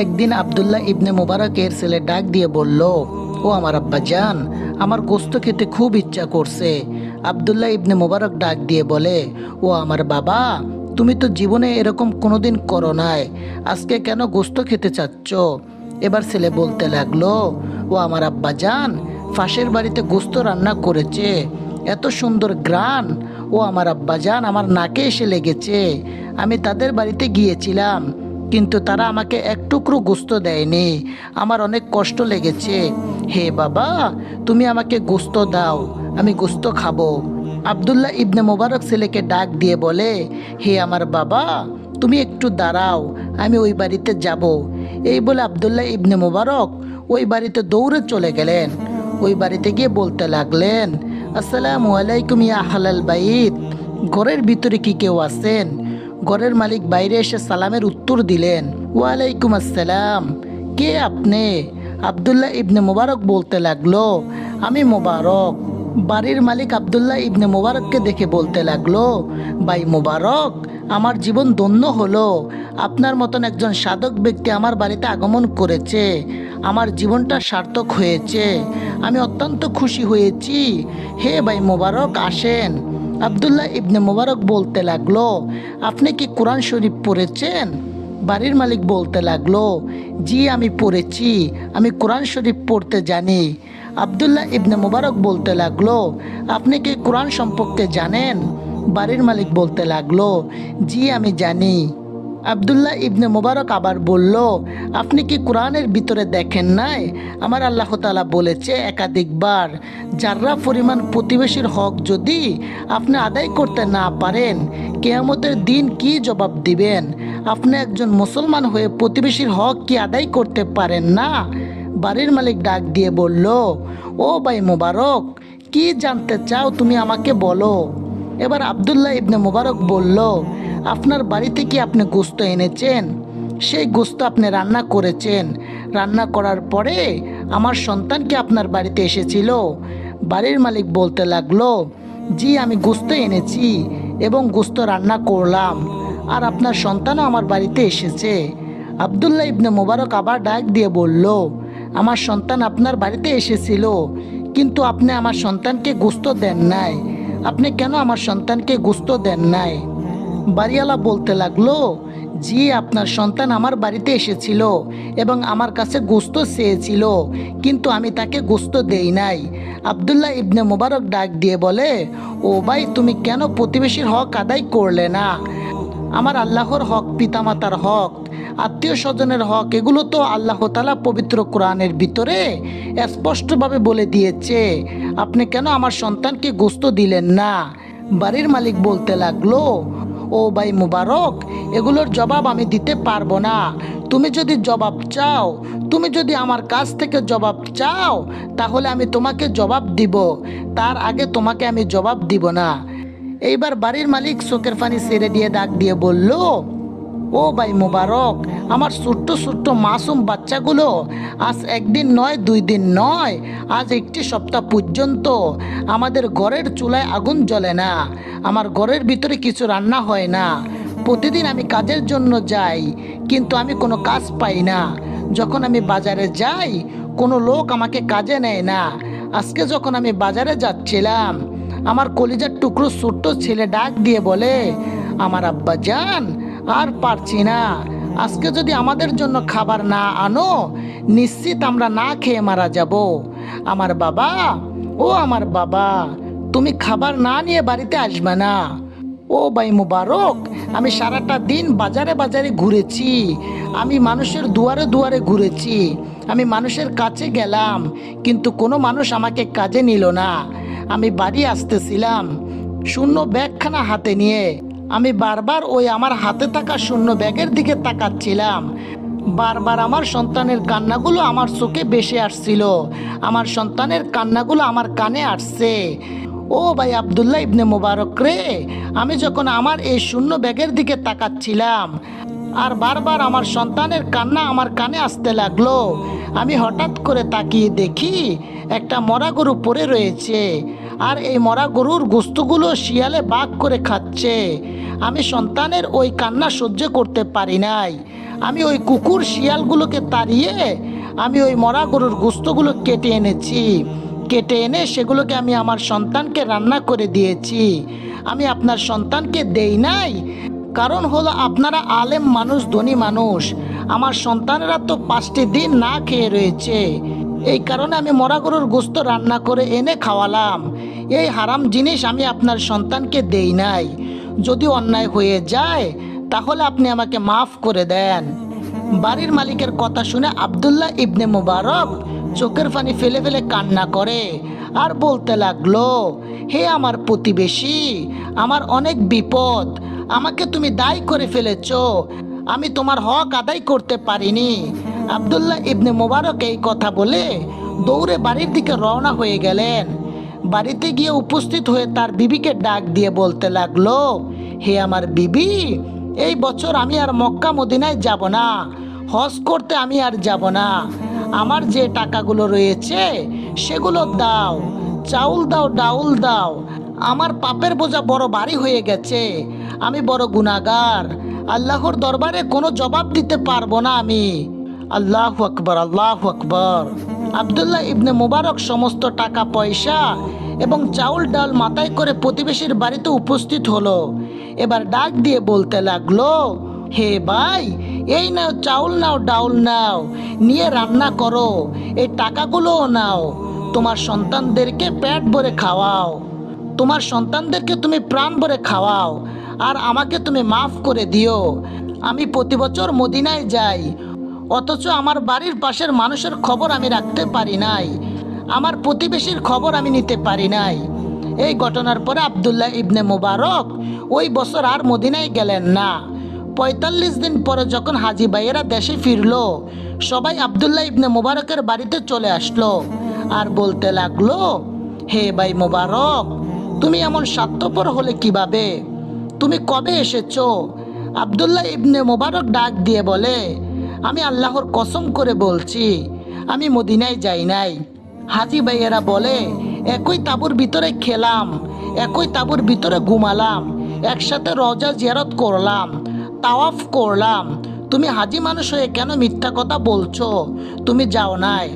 একদিন আবদুল্লাহ ইবনে মুবারকের ছেলে ডাক দিয়ে বলল, ও আমার আব্বা জান, আমার গোস্ত খেতে খুব ইচ্ছা করছে। আবদুল্লাহ ইবনে মুবারক ডাক দিয়ে বলে, ও আমার বাবা, তুমি তো জীবনে এরকম কোনোদিন করো নাই, আজকে কেন গোস্ত খেতে চাচ্ছ? এবার ছেলে বলতে লাগল, ও আমার আব্বা জান, ফাঁসের বাড়িতে গোস্ত রান্না করেছে, এত সুন্দর গ্রান, ও আমার আব্বা জান আমার নাকে এসে লেগেছে, আমি তাদের বাড়িতে গিয়েছিলাম কিন্তু তারা আমাকে এক টুকরো গোস্ত দেয়নি। আমার অনেক কষ্ট লেগেছে। হে বাবা, তুমি আমাকে গোস্ত দাও, আমি গোস্ত খাব। আবদুল্লাহ ইবনে মোবারক ছেলেকে ডাক দিয়ে বলে, হে আমার বাবা, তুমি একটু দাঁড়াও, আমি ওই বাড়িতে যাব। এই বলে আবদুল্লাহ ইবনে মোবারক ওই বাড়িতে দৌড়ে চলে গেলেন। ওই বাড়িতে গিয়ে বলতে লাগলেন, আসসালামু আলাইকুম ইয়া হালাল বাইত, ঘরের ভিতরে কি কেউ আছেন? ঘরের মালিক বাইরে এসে সালামের উত্তর দিলেন, ওয়ালাইকুম আসসালাম। কে আপনি? আবদুল্লাহ ইবনে মোবারক বলতে লাগল, আমি মোবারক। বাড়ির মালিক আবদুল্লাহ ইবনে মোবারককে দেখে বলতে লাগল, ভাই মোবারক, আমার জীবন ধন্য হলো। আপনার মতন একজন সাধক ব্যক্তি আমার বাড়িতে আগমন করেছে। আমার জীবনটা সার্থক হয়েছে। আমি অত্যন্ত খুশি হয়েছি। হে ভাই মোবারক, আসেন। আবদুল্লাহ ইবনে মোবারক বলতে লাগল, আপনি কি কোরআন শরীফ পড়েছেন? বাড়ির মালিক বলতে লাগল, জি, আমি পড়েছি, আমি কোরআন শরীফ পড়তে জানি। আবদুল্লাহ ইবনে মোবারক বলতে লাগল, আপনি কি কোরআন সম্পর্কে জানেন? বাড়ির মালিক বলতে লাগল, জি, আমি জানি। আবদুল্লাহ ইবনে মোবারক আবার বলল, আপনি কি কোরআনের ভিতরে দেখেন নাই? আমার আল্লাহ তালা বলেছে একাধিকবার যাররা পরিমাণ প্রতিবেশীর হক যদি আপনি আদায় করতে না পারেন, কেয়ামতের দিন কি জবাব দিবেন? আপনি একজন মুসলমান হয়ে প্রতিবেশীর হক কি আদায় করতে পারেন না? বাড়ির মালিক ডাক দিয়ে বলল, ও ভাই মোবারক, কি জানতে চাও তুমি আমাকে বলো। এবার আবদুল্লাহ ইবনে মোবারক বলল আপনার বাড়িতে কি আপনি গোস্ত এনেছেন? সেই গোস্ত আপনি রান্না করেছেন। রান্না করার পরে আমার সন্তান কি আপনার বাড়িতে এসেছিল? বাড়ির মালিক বলতে লাগল, জি, আমি গোস্ত এনেছি এবং গোস্ত রান্না করলাম আর আপনার সন্তানও আমার বাড়িতে এসেছে। আবদুল্লাহ ইবনে মোবারক আবার ডাক দিয়ে বলল, আমার সন্তান আপনার বাড়িতে এসেছিল, কিন্তু আপনি আমার সন্তানকে গোস্ত দেন নাই। আপনি কেন আমার সন্তানকে গোস্ত দেন নাই? বাড়িওয়ালা বলতে লাগল, জি, আপনার সন্তান আমার বাড়িতে এসেছিল এবং আমার কাছে গোস্ত চেয়েছিল, কিন্তু আমি তাকে গোস্ত দেই নাই। আবদুল্লাহ ইবনে মোবারক ডাক দিয়ে বলে, ও ভাই, তুমি কেন প্রতিবেশীর হক আদায় করলে না? আমার আল্লাহর হক, পিতামাতার হক আত্মীয় স্বজনের হক, এগুলো তো আল্লাহ তালা পবিত্র কোরআনের ভিতরে স্পষ্টভাবে বলে দিয়েছে। আপনি কেন আমার সন্তানকে গোস্ত দিলেন না? বাড়ির মালিক বলতে লাগল ও বাই মুবারক, এগুলোর জবাব আমি দিতে পারব না। তুমি যদি জবাব চাও, তুমি যদি আমার কাছ থেকে জবাব চাও, তাহলে আমি তোমাকে জবাব দিব। তার আগে তোমাকে আমি জবাব দিব না। এইবার বাড়ির মালিক চোখের পানি ছেড়ে দিয়ে ডাক দিয়ে বলল ও ভাই মুবারক, আমার ছোট্ট ছোট্ট মাসুম বাচ্চাগুলো আজ একদিন নয়, দুই দিন নয়, আজ একটি সপ্তাহ পর্যন্ত আমাদের ঘরের চুলায় আগুন জ্বলে না, আমার ঘরের ভিতরে কিছু রান্না হয় না, প্রতিদিন আমি কাজের জন্য যাই, কিন্তু আমি কোনো কাজ পাই না, যখন আমি বাজারে যাই, কোনো লোক আমাকে কাজে নেয় না, আজকে যখন আমি বাজারে যাচ্ছিলাম, আমার কলিজার টুকরো ছোট্ট ছেলে ডাক দিয়ে বলে, আমার আব্বা যান আর পারছি না। আজকে যদি আমাদের জন্য খাবার না আনো, নিশ্চিত আমরা না খেয়ে মারা যাব। আমার বাবা, ও আমার বাবা, তুমি খাবার না নিয়ে বাড়িতে আসবে না। ও ভাই মুবারক, আমি সারাটা দিন বাজারে বাজারে ঘুরেছি। আমি মানুষের দুয়ারে দুয়ারে ঘুরেছি। আমি মানুষের কাছে গেলাম, কিন্তু কোনো মানুষ আমাকে কাজে নিল না। আমি বাড়ি আসতেছিলাম, শূন্য ব্যাগখানা হাতে নিয়ে। আমি বারবার ওই আমার হাতে থাকা শূন্য ব্যাগের দিকে তাকাচ্ছিলাম। বারবার আমার সন্তানের কান্নাগুলো আমার চোখে বেশি আসছিল। আমার সন্তানের কান্নাগুলো আমার কানে আসছে। ও ভাই আবদুল্লাহ ইবনে মোবারক রে, আমি যখন আমার এই শূন্য ব্যাগের দিকে তাকাচ্ছিলাম, আর বারবার আমার সন্তানের কান্না আমার কানে আসতে লাগল, আমি হঠাৎ করে তাকিয়ে দেখি একটা মরা গরু পড়ে রয়েছে। আর এই মরা গরুর গোস্তগুলো শিয়ালে বাঘ করে খাচ্ছে। আমি সন্তানের ওই কান্না সহ্য করতে পারি নাই। আমি ওই কুকুর শিয়ালগুলোকে তাড়িয়ে আমি ওই মরা গরুর গোস্তগুলো কেটে এনেছি। কেটে এনে সেগুলোকে আমি আমার সন্তানকে রান্না করে দিয়েছি। আমি আপনার সন্তানকে দেই নাই। কারণ হলো আপনারা আলেম মানুষ, ধনী মানুষ। আমার সন্তানেরা তো পাঁচটি দিন না খেয়ে রয়েছে। এই কারণে আমি মরা গরুর গোস্ত রান্না করে এনে খাওয়ালাম। এই হারাম জিনিস আমি আপনার সন্তানকে দেই নাই। যদি অন্যায় হয়ে যায়, তাহলে আপনি আমাকে মাফ করে দেন। বাড়ির মালিকের কথা শুনে আব্দুল্লাহ ইবনে মুবারক চোখের পানি ফেলে ফেলে কান্না করে আর বলতে লাগল, হে আমার প্রতিবেশী, আমার অনেক বিপদ, আমাকে তুমি দায়ী করে ফেলেছ। আমি তোমার হক আদায় করতে পারিনি। আবদুল্লাহ ইবনে মুবারক এই কথা বলে দৌড়ে বাড়ির দিকে রওনা হয়ে গেলেন। বাড়িতে গিয়ে উপস্থিত হয়ে তার বিবিকে ডাক দিয়ে বলতে লাগল, হে আমার বিবি, এই বছর আমি আর মক্কা মদিনায় যাব না, হজ করতে আমি আর যাব না। আমার যে টাকাগুলো রয়েছে, সেগুলো দাও, চাউল দাও, ডাউল দাও। আমার পাপের বোঝা বড় ভারী হয়ে গেছে, আমি বড় গুনাগার আল্লাহর দরবারে কোনো জবাব দিতে পারব না আমি। আল্লাহ আকবর আল্লাহ আকবর। আবদুল্লাহ ইবনে মুবারক সমস্ত টাকা, পয়সা এবং চাউল, ডাল মাথায় করে প্রতিবেশীর বাড়িতে উপস্থিত হলো। এবার ডাক দিয়ে বলতে লাগল, হে ভাই, এই নাও চাউল নাও, ডাউল নাও, নিয়ে রান্না করো, এই টাকাগুলোও নাও। তোমার সন্তানদেরকে পেট ভরে খাওয়াও। তোমার সন্তানদেরকে তুমি প্রাণ ভরে খাওয়াও। আর আমাকে তুমি মাফ করে দিও। আমি প্রতি বছর মদিনায় যাই অথচ আমার বাড়ির পাশের মানুষের খবর আমি রাখতে পারি নাই। আমার প্রতিবেশীর খবর আমি নিতে পারি নাই। এই ঘটনার পরে আবদুল্লাহ ইবনে মোবারক ওই বছর আর মদিনায় গেলেন না। পঁয়তাল্লিশ দিন পরে যখন হাজি ভাইয়েরা দেশে ফিরল, সবাই আবদুল্লাহ ইবনে মোবারকের বাড়িতে চলে আসলো আর বলতে লাগল, হে ভাই মোবারক, তুমি এমন স্বার্থপর হলে কীভাবে? তুমি কবে এসেছ? আবদুল্লাহ ইবনে মোবারক ডাক দিয়ে বলে আমি আল্লাহর কসম করে বলছি, আমি মদিনায় যাই নাই। হাজি ভাইয়েরা বলে, একই তাবুর ভিতরে খেলাম, একই তাবুর ভিতরে ঘুমালাম, একসাথে রজা জিয়ারত করলাম, তাওয়াফ করলাম। তুমি হাজি মানুষ হয়ে কেন মিথ্যা কথা বলছো? তুমি যাও নাই।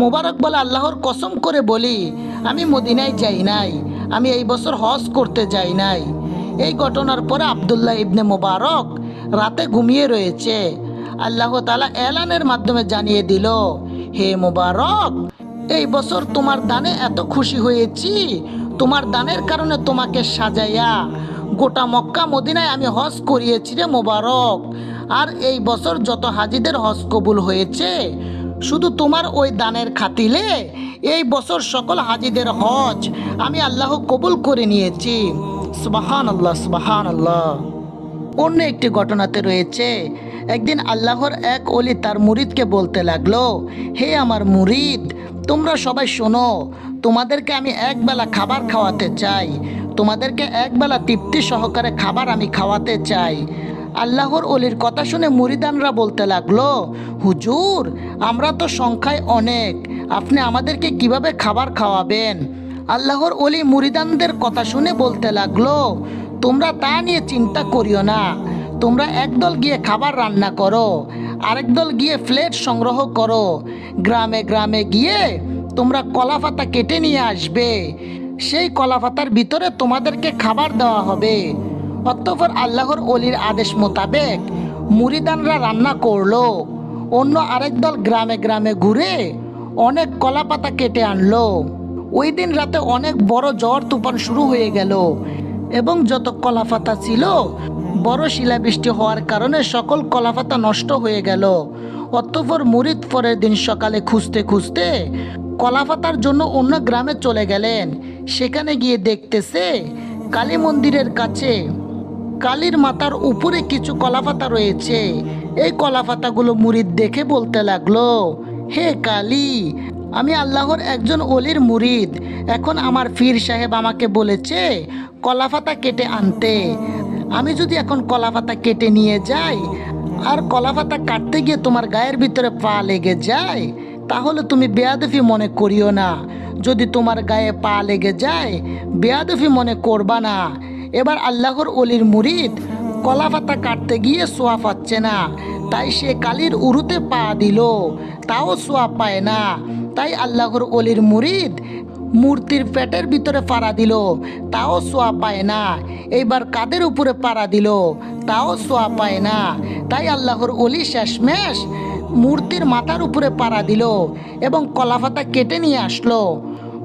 মোবারক বলে আল্লাহর কসম করে বলি, আমি মদিনায় যাই নাই, আমি এই বছর হজ করতে যাই নাই। এই ঘটনার পরে আবদুল্লাহ ইবনে মোবারক রাতে ঘুমিয়ে রয়েছে। আল্লাহ তালা এলানের মাধ্যমে জানিয়ে দিল, হে মোবারক, এই বছর তোমার দানে এত খুশি হয়েছি। তোমার দানের কারণে তোমাকে সাজাইয়া গোটা মক্কা মদিনায় আমি হজ করিয়েছি রে মোবারক। আর এই বছর যত হাজিদের হজ কবুল হয়েছে, শুধু তোমার ওই দানের খাতিলে এই বছর সকল হাজিদের হজ আমি আল্লাহ কবুল করে নিয়েছি। সুবাহান আল্লাহ সুবাহান আল্লাহ অন্য একটি ঘটনাতে রয়েছে একদিন আল্লাহর এক অলি তার মুরিদকে বলতে লাগল, হে আমার মুরিদ, তোমরা সবাই শোনো, তোমাদেরকে আমি একবেলা খাবার খাওয়াতে চাই, তোমাদেরকে একবেলা তৃপ্তি সহকারে খাবার আমি খাওয়াতে চাই। আল্লাহর অলির কথা শুনে মুরিদানরা বলতে লাগল, হুজুর, আমরা তো সংখ্যায় অনেক, আপনি আমাদেরকে কীভাবে খাবার খাওয়াবেন? আল্লাহর অলি মুরিদানদের কথা শুনে বলতে লাগল, তোমরা তা নিয়ে চিন্তা করিও না তোমরা একদল গিয়ে খাবার রান্না করো, আরেক দল গিয়ে ফ্লেট সংগ্রহ করো। গ্রামে গ্রামে গিয়ে তোমরা কলাপাতা কেটে নিয়ে আসবে। সেই কলাপাতার ভিতরে তোমাদেরকে খাবার দেওয়া হবে। অতঃপর আল্লাহর অলির আদেশ মোতাবেক মুরিদানরা রান্না করল। অন্য আরেক দল গ্রামে গ্রামে ঘুরে অনেক কলাপাতা কেটে আনলো। ওই দিন রাতে অনেক বড় জ্বর তুফান শুরু হয়ে গেল। এবং যত কলাপাতা ছিল, বড় শিলাবৃষ্টি হওয়ার কারণে সকল কলাপাতা নষ্ট হয়ে গেল। অতঃপর মুরিদ পরের দিন সকালে খুঁজতে খুঁজতে কলাপাতার জন্য অন্য গ্রামে চলে গেলেন। সেখানে গিয়ে দেখতেছে কালী মন্দিরের কাছে কালীর মাথার উপরে কিছু কলাপাতা রয়েছে। এই কলাপাতাগুলো মুরিদ দেখে বলতে লাগল, হে কালী আমি আল্লাহর একজন অলির মুরিদ। এখন আমার ফির সাহেব আমাকে বলেছে কলাপাতা কেটে আনতে। আমি যদি এখন কলাপাতা কেটে নিয়ে যাই, আর কলাপাতা কাটতে গিয়ে তোমার গায়ের ভিতরে পা লেগে যায়, তাহলে তুমি বেয়াদফি মনে করিও না। যদি তোমার গায়ে পা লেগে যায়, বেয়াদফি মনে করবা না। এবার আল্লাহর অলির মুরিদ কলা পাতা কাটতে গিয়ে সোয়া পাচ্ছে না। তাই সে কালির উরুতে পা দিল। তাও সোয়া পায় না। তাই আল্লাহর অলির মুরিদ মূর্তির পেটের ভিতরে পাড়া দিল। তাও সোয়া পায় না। এইবার কাদের উপরে পাড়া দিল? তাও সোয়া পায় না। তাই আল্লাহর অলি শেষমেশ মূর্তির মাথার উপরে পাড়া দিল এবং কলাফাতা কেটে নিয়ে আসলো।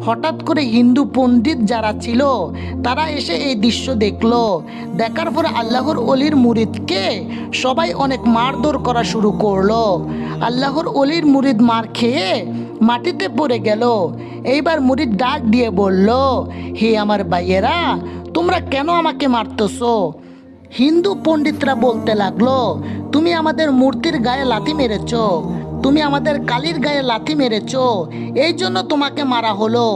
হঠাৎ করে হিন্দু পণ্ডিত যারা ছিল, তারা এসে এই দৃশ্য দেখল। দেখার পরে আল্লাহর অলির মুরিদকে সবাই অনেক মারধর করা শুরু করল। আল্লাহর অলির মুরিদ মার খেয়ে মাটিতে পড়ে গেল। এইবার মুরিদ ডাক দিয়ে বলল, হে আমার ভাইয়েরা, তোমরা কেন আমাকে মারতেছো? হিন্দু পণ্ডিতরা বলতে লাগল, তুমি আমাদের মূর্তির গায়ে লাথি মেরেছ। তুমি আমাদের কালির গায়ে লাথি মেরেছ। এই জন্য তোমাকে মারা হলো।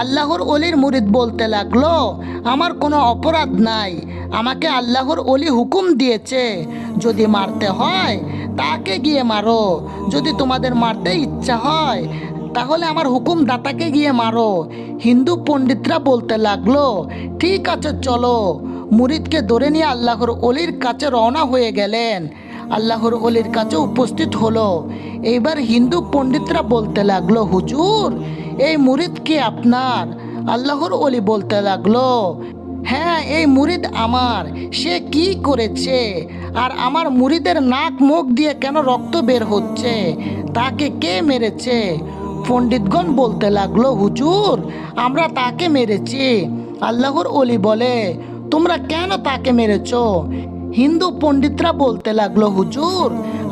আল্লাহর অলির মুরিদ বলতে লাগল, আমার কোনো অপরাধ নাই। আমাকে আল্লাহর অলি হুকুম দিয়েছে, যদি মারতে হয় তাকে গিয়ে মারো। যদি তোমাদের মারতে ইচ্ছা হয় তাহলে আমার হুকুম দাতাকে গিয়ে মারো। হিন্দু পণ্ডিতরা বলতে লাগল, ঠিক আছে, চলো। মুরিদকে ধরে নিয়ে আল্লাহর অলির কাছে রওনা হয়ে গেলেন। আল্লাহর অলির কাছে উপস্থিত হলো। এইবার হিন্দু পণ্ডিতরা বলতে লাগল, হুজুর, এই মুরিদ কি আপনার? আল্লাহর অলি বলতে লাগল হ্যাঁ এই মুরিদ আমার, সে কি করেছে? আর আমার মুরিদের নাক মুখ দিয়ে কেন রক্ত বের হচ্ছে? তাকে কে মেরেছে? পণ্ডিতগণ বলতে লাগল, হুজুর, আমরা তাকে মেরেছি। আল্লাহর অলি বলে, তোমরা কেন তাকে মেরেছো? হিন্দু পণ্ডিতরা বলতে লাগল, হুজুর,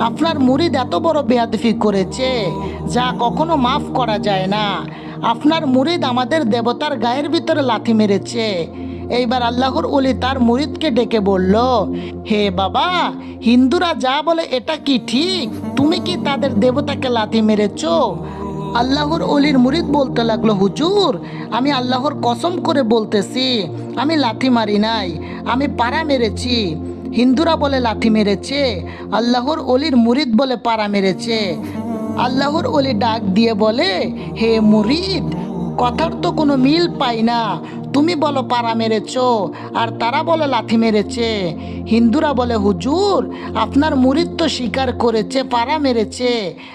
আপনার মুরিদ এত বড় বেয়াদফি করেছে, যা কখনো মাফ করা যায় না। আপনার মুরিদ আমাদের দেবতার গায়ের ভিতরে লাথি মেরেছে। এইবার আল্লাহর অলি তার মুরিদকে ডেকে বলল, হে বাবা, হিন্দুরা যা বলে এটা কি ঠিক? তুমি কি তাদের দেবতাকে লাথি মেরেছ? আল্লাহর অলির মুরিদ বলতে লাগল, হুজুর, আমি আল্লাহর কসম করে বলতেছি, আমি লাথি মারি নাই, আমি পাড়া মেরেছি। হিন্দুরা বলে লাথি মেরেছে, আল্লাহর অলির মুরিদ বলে পাড়া মেরেছে। আল্লাহর অলি ডাক দিয়ে বলে, হে মুরিদ, কথার তো কোনো মিল পাই না। তুমি বলো পাড়া মেরেছ, আর তারা বলে লাথি মেরেছে। হিন্দুরা বলে, হুজুর, আপনার মুরিদ তো স্বীকার করেছে পাড়া মেরেছে,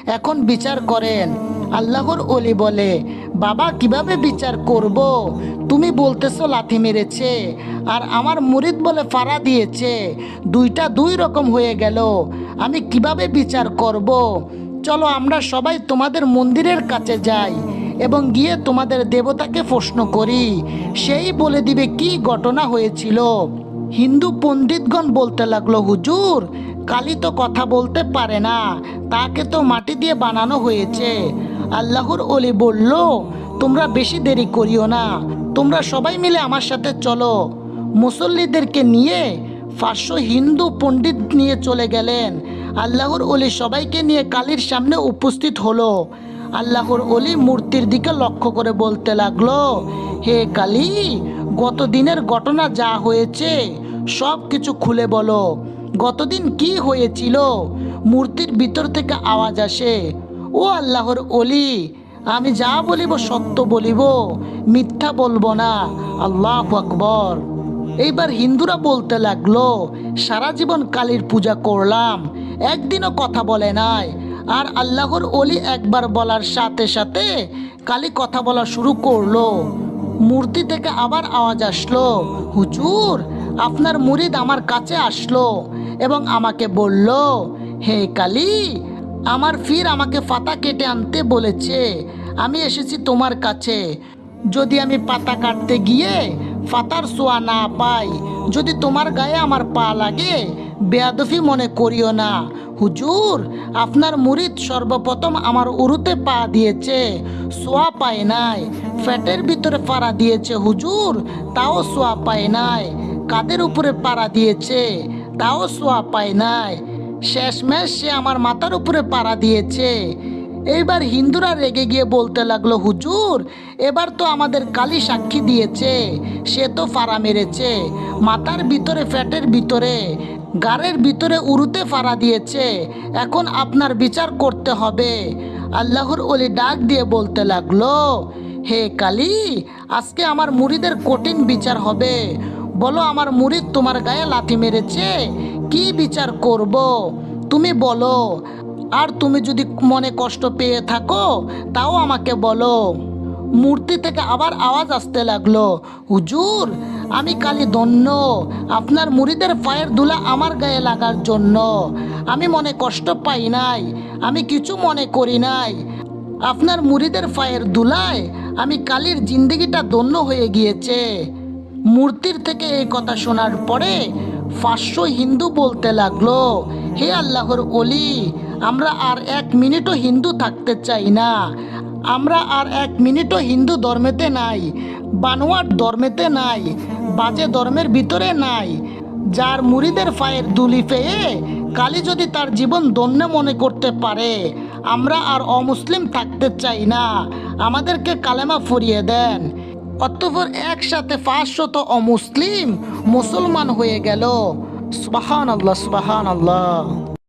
এখন বিচার করেন। আল্লাহর অলি বলে, বাবা, কীভাবে বিচার করব? তুমি বলতেছো লাথি মেরেছে, আর আমার মুরিদ বলে ফাড়া দিয়েছে। দুইটা দুই রকম হয়ে গেল, আমি কীভাবে বিচার করব? চলো আমরা সবাই তোমাদের মন্দিরের কাছে যাই। এবং গিয়ে তোমাদের দেবতাকে প্রশ্ন করি, সেই বলে দিবে কি ঘটনা হয়েছিল। হিন্দু পণ্ডিতগণ বলতে লাগল, হুজুর, কালী তো কথা বলতে পারে না, তাকে তো মাটি দিয়ে বানানো হয়েছে। আল্লাহর অলি বলল, তোমরা বেশি দেরি করিও না, তোমরা সবাই মিলে আমার সাথে চলো। মুসল্লিদেরকে নিয়ে পাঁচশো হিন্দু পণ্ডিত নিয়ে চলে গেলেন। আল্লাহর অলি সবাইকে নিয়ে কালীর সামনে উপস্থিত হলো। আল্লাহর অলি মূর্তির দিকে লক্ষ্য করে বলতে লাগল, হে কালী গত দিনের ঘটনা যা হয়েছে, সব কিছু খুলে বলো। গতদিন কি হয়েছিল? মূর্তির ভিতর থেকে আওয়াজ আসে, ও আল্লাহর অলি আমি যা বলিব সত্য বলিব, মিথ্যা বলব না। আল্লাহ আকবর। এইবার হিন্দুরা বলতে লাগল, সারা জীবন কালীর পূজা করলাম, একদিনও কথা বলে নাই। আর আল্লাহর অলি একবার বলার সাথে সাথে কালী কথা বলা শুরু করল। মূর্তি থেকে আবার আওয়াজ আসলো, হুজুর, আপনার মুরিদ আমার কাছে আসলো এবং আমাকে বলল, হে কালী, আমার ফির আমাকে পাতা কেটে আনতে বলেছে, আমি এসেছি তোমার কাছে। যদি আমি পাতা কাটতে গিয়ে পাতার সোয়া না পাই, যদি তোমার গায়ে আমার পা লাগে, বেয়াদফি মনে করিও না। হুজুর, আপনার মুরিদ সর্বপ্রথম আমার উরুতে পা দিয়েছে, সোয়া পায় নাই, ফ্যাটের ভিতরে পাড়া দিয়েছে হুজুর, তাও সোয়া পায় নাই, কাদের উপরে পাড়া দিয়েছে, তাও সোয়া পায় নাই, শেষমেশ সে আমার মাথার উপরে পাড়া দিয়েছে। এইবার হিন্দুরা রেগে গিয়ে বলতে লাগল, হুজুর, এবার তো আমাদের কালী সাক্ষী দিয়েছে, সে তো ফাড়া মেরেছে, মাথার ভিতরে, ফ্যাটের ভিতরে গাড়ের ভিতরে উরুতে ফাড়া দিয়েছে। এখন আপনার বিচার করতে হবে। আল্লাহর অলি ডাক দিয়ে বলতে লাগল, হে কালি, আজকে আমার মুড়িদের কঠিন বিচার হবে। বলো আমার মুরিদ তোমার গায়ে লাথি মেরেছে, কি বিচার করব? তুমি বলো। আর তুমি যদি মনে কষ্ট পেয়ে থাকো, তাও আমাকে বলো। মূর্তি থেকে আবার আওয়াজ আসতে লাগল, হুজুর আমি কালি দন্য আপনার মুড়িদের পায়ের ধুলা আমার গায়ে লাগার জন্য। আমি মনে কষ্ট পাই নাই, আমি কিছু মনে করি নাই। আপনার মুড়িদের পায়ের ধুলায় আমি কালির জিন্দগিটা দন্য হয়ে গিয়েছে। মূর্তির থেকে এই কথা শোনার পরে পাঁচশো হিন্দু বলতে লাগল, হে আল্লাহর অলি আমরা আর এক মিনিটও হিন্দু থাকতে চাই না। আমরা আর এক মিনিটও হিন্দু ধর্মেতে নাই, বানোয়াট ধর্মেতে নাই। বাজে ধর্মের ভিতরে নাই। যার মুড়িদের পায়ের দুলি পেয়ে কালী যদি তার জীবন ধন্য মনে করতে পারে, আমরা আর অমুসলিম থাকতে চাই না। আমাদেরকে কালেমা ফুরিয়ে দেন। অতঃপর একসাথে পাঁচশত অমুসলিম মুসলমান হয়ে গেল। সুবাহান আল্লাহ সুবাহান আল্লাহ